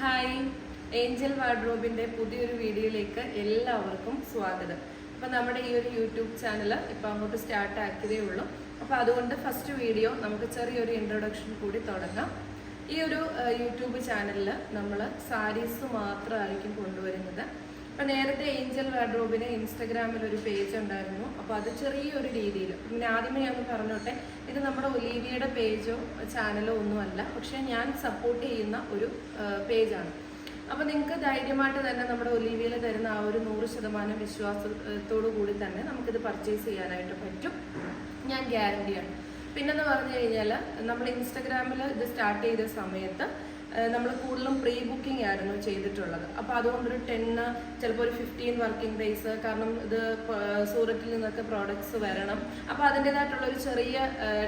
Hi Angel വാർഡ്രോബിന്റെ പുതിയൊരു വീഡിയോയിലേക്ക് എല്ലാവർക്കും സ്വാഗതം. അപ്പോൾ നമ്മുടെ ഈ ഒരു യൂട്യൂബ് ചാനൽ ഇപ്പോൾ അങ്ങോട്ട് സ്റ്റാർട്ട് ആക്കിയതേ ഉള്ളൂ. അപ്പോൾ അതുകൊണ്ട് ഫസ്റ്റ് വീഡിയോ നമുക്ക് ചെറിയൊരു ഇൻട്രൊഡക്ഷൻ കൂടി തുടങ്ങാം. ഈ ഒരു യൂട്യൂബ് ചാനലിൽ നമ്മൾ സാരീസ് മാത്രമായിരിക്കും കൊണ്ടുവരുന്നത്. അപ്പൊ നേരത്തെ ഏഞ്ചൽ വാർഡ്രോബിന് ഇൻസ്റ്റഗ്രാമിൽ ഒരു പേജ് ഉണ്ടായിരുന്നു. അപ്പോൾ അത് ചെറിയൊരു രീതിയിൽ. പിന്നെ ആദ്യമേ ഞാൻ പറഞ്ഞോട്ടെ ഇത് നമ്മുടെ ഒലീവിയയുടെ പേജോ ചാനലോ ഒന്നുമല്ല. പക്ഷെ ഞാൻ സപ്പോർട്ട് ചെയ്യുന്ന ഒരു പേജാണ്. അപ്പോൾ നിങ്ങൾക്ക് ധൈര്യമായിട്ട് തന്നെ നമ്മുടെ ഒലീവിയയിൽ തരുന്ന ആ ഒരു നൂറ് ശതമാനം വിശ്വാസത്തോടു കൂടി തന്നെ നമുക്കിത് പർച്ചേസ് ചെയ്യാനായിട്ട് പറ്റും. ഞാൻ ഗ്യാരണ്ടിയാണ് പിന്നെന്ന് പറഞ്ഞു കഴിഞ്ഞാൽ നമ്മൾ ഇൻസ്റ്റഗ്രാമിൽ ഇത് സ്റ്റാർട്ട് ചെയ്ത സമയത്ത് നമ്മൾ കൂടുതലും പ്രീ ബുക്കിംഗ് ആയിരുന്നു ചെയ്തിട്ടുള്ളത്. അപ്പോൾ അതുകൊണ്ടൊരു ടെന്ന് ചിലപ്പോൾ ഒരു ഫിഫ്റ്റീൻ വർക്കിംഗ് ഡേയ്സ് കാരണം ഇത് സൂറത്തിൽ നിന്നൊക്കെ പ്രോഡക്ട്സ് വരണം. അപ്പോൾ അതിന്റെതായിട്ടുള്ള ഒരു ചെറിയ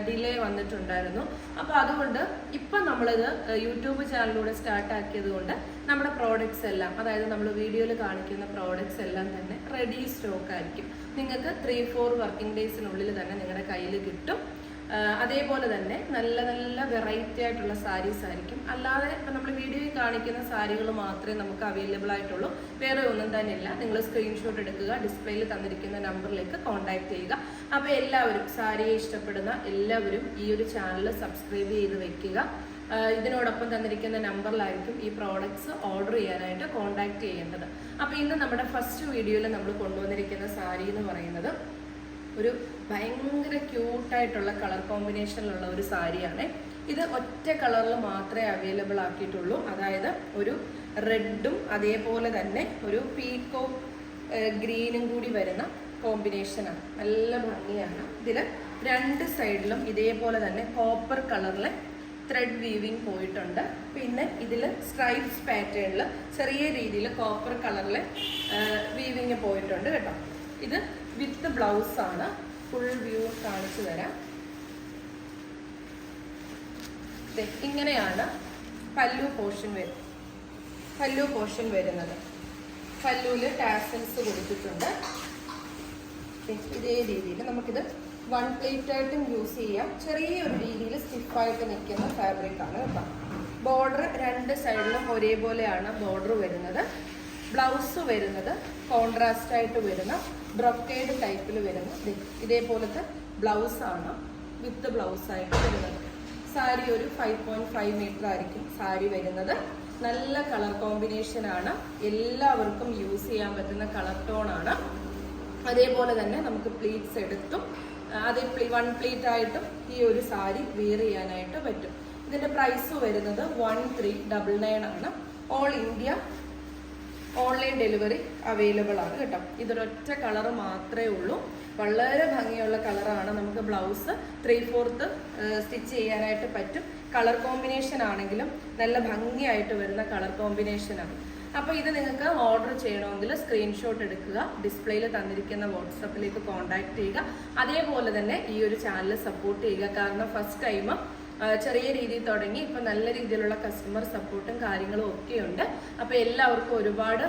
ഡിലേ വന്നിട്ടുണ്ടായിരുന്നു. അപ്പോൾ അതുകൊണ്ട് ഇപ്പം നമ്മളിത് യൂട്യൂബ് ചാനലിലൂടെ സ്റ്റാർട്ട് ആക്കിയത് കൊണ്ട് നമ്മുടെ പ്രോഡക്ട്സ് എല്ലാം അതായത് നമ്മൾ വീഡിയോയിൽ കാണിക്കുന്ന പ്രോഡക്ട്സ് എല്ലാം തന്നെ റെഡി സ്റ്റോക്ക് ആയിരിക്കും. നിങ്ങൾക്ക് ത്രീ ഫോർ വർക്കിംഗ് ഡേയ്സിനുള്ളിൽ തന്നെ നിങ്ങളുടെ കയ്യിൽ കിട്ടും. അതേപോലെ തന്നെ നല്ല നല്ല വെറൈറ്റി ആയിട്ടുള്ള സാരീസ് ആയിരിക്കും. അല്ലാതെ നമ്മൾ വീഡിയോയിൽ കാണിക്കുന്ന സാരികൾ മാത്രമേ നമുക്ക് അവൈലബിൾ ആയിട്ടുള്ളൂ. വേറെ ഒന്നും തന്നെ ഇല്ല നിങ്ങൾ സ്ക്രീൻഷോട്ട് എടുക്കുക ഡിസ്പ്ലേയിൽ തന്നിരിക്കുന്ന നമ്പറിലേക്ക് കോൺടാക്ട് ചെയ്യുക. അപ്പോൾ എല്ലാവരും സാരിയെ ഇഷ്ടപ്പെടുന്ന എല്ലാവരും ഈ ഒരു ചാനൽ സബ്സ്ക്രൈബ് ചെയ്ത് വെക്കുക. ഇതിനോടൊപ്പം തന്നിരിക്കുന്ന നമ്പറിലായിരിക്കും ഈ പ്രോഡക്ട്സ് ഓർഡർ ചെയ്യാനായിട്ട് കോൺടാക്ട് ചെയ്യേണ്ടത്. അപ്പോൾ ഇന്ന് നമ്മുടെ ഫസ്റ്റ് വീഡിയോയിൽ നമ്മൾ കൊണ്ടുവന്നിരിക്കുന്ന സാരി എന്ന് പറയുന്നത് ഒരു ഭയങ്കര ക്യൂട്ടായിട്ടുള്ള കളർ കോമ്പിനേഷനിലുള്ള ഒരു സാരിയാണ്. ഇത് ഒറ്റ കളറിൽ മാത്രമേ അവൈലബിൾ ആക്കിയിട്ടുള്ളൂ. അതായത് ഒരു റെഡും അതേപോലെ തന്നെ ഒരു പീക്കോ ഗ്രീനും കൂടി വരുന്ന കോമ്പിനേഷനാണ്. നല്ല ഭംഗിയാണ്. ഇതിൽ രണ്ട് സൈഡിലും ഇതേപോലെ തന്നെ കോപ്പർ കളറിലെ ത്രെഡ് വീവിങ് പോയിട്ടുണ്ട്. പിന്നെ ഇതിൽ സ്ട്രൈപ്സ് പാറ്റേണിൽ ചെറിയ രീതിയിൽ കോപ്പർ കളറിലെ വീവിങ് പോയിട്ടുണ്ട് കേട്ടോ. ഇത് വിത്ത് ബ്ലൗസ് ആണ്. ഫുൾ വ്യൂ കാണിച്ചു തരാം. ഇങ്ങനെയാണ് പല്ലു പോർഷൻ വരുന്നത് പല്ലു പോർഷൻ വരുന്നത്. പല്ലുവിൽ ടാസൻസ് കൊടുത്തിട്ടുണ്ട്. ഇതേ രീതിയിൽ നമുക്കിത് വൺ പ്ലേറ്റ് ആയിട്ടും യൂസ് ചെയ്യാം. ചെറിയൊരു രീതിയിൽ സ്റ്റിഫായിട്ട് നിൽക്കുന്ന ഫാബ്രിക് ആണ് കേട്ടോ. ബോർഡർ രണ്ട് സൈഡിലും ഒരേപോലെയാണ് ബോർഡർ വരുന്നത്. ബ്ലൗസ് വരുന്നത് കോൺട്രാസ്റ്റ് ആയിട്ട് വരുന്ന ബ്രൊക്കേഡ് ടൈപ്പിൽ വരുന്ന ഇതേപോലത്തെ ബ്ലൗസ് ആണ്. വിത്ത് ബ്ലൗസ് ആയിട്ട് വരുന്നത്. സാരി ഒരു ഫൈവ് പോയിന്റ് ഫൈവ് മീറ്റർ ആയിരിക്കും സാരി വരുന്നത്. നല്ല കളർ കോമ്പിനേഷൻ ആണ്. എല്ലാവർക്കും യൂസ് ചെയ്യാൻ പറ്റുന്ന കളർ ടോൺ ആണ്. അതേപോലെ തന്നെ നമുക്ക് പ്ലീറ്റ്സ് എടുത്തും അതേ വൺ പ്ലീറ്റ് ആയിട്ടും ഈ ഒരു സാരി വെയർ ചെയ്യാനായിട്ട് പറ്റും. ഇതിന്റെ പ്രൈസ് വരുന്നത് വൺ ത്രീ ഡബിൾ നയൻ ആണ്. All India online delivery available ആണ് കേട്ടോ. ഇതൊരൊറ്റ കളർ മാത്രമേ ഉള്ളൂ. വളരെ ഭംഗിയുള്ള കളറാണ് നമുക്ക് ബ്ലൗസ് ത്രീ ഫോർത്ത് സ്റ്റിച്ച് ചെയ്യാനായിട്ട് പറ്റും. കളർ കോമ്പിനേഷൻ ആണെങ്കിലും നല്ല ഭംഗിയായിട്ട് വരുന്ന കളർ കോമ്പിനേഷനാണ് അപ്പോൾ ഇത് നിങ്ങൾക്ക് ഓർഡർ ചെയ്യണമെങ്കിൽ സ്ക്രീൻഷോട്ട് എടുക്കുക ഡിസ്പ്ലേയിൽ തന്നിരിക്കുന്ന വാട്സപ്പിലേക്ക് കോൺടാക്ട് ചെയ്യുക. അതേപോലെ തന്നെ ഈ ഒരു ചാനൽ സപ്പോർട്ട് ചെയ്യുക. കാരണം ഫസ്റ്റ് ടൈം ചെറിയ രീതിയിൽ തുടങ്ങി ഇപ്പം നല്ല രീതിയിലുള്ള കസ്റ്റമർ സപ്പോർട്ടും കാര്യങ്ങളും ഒക്കെയുണ്ട്. അപ്പോൾ എല്ലാവർക്കും ഒരുപാട്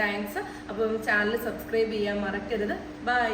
താങ്ക്സ് അപ്പം ചാനൽ സബ്സ്ക്രൈബ് ചെയ്യാൻ മറക്കരുത്. ബൈ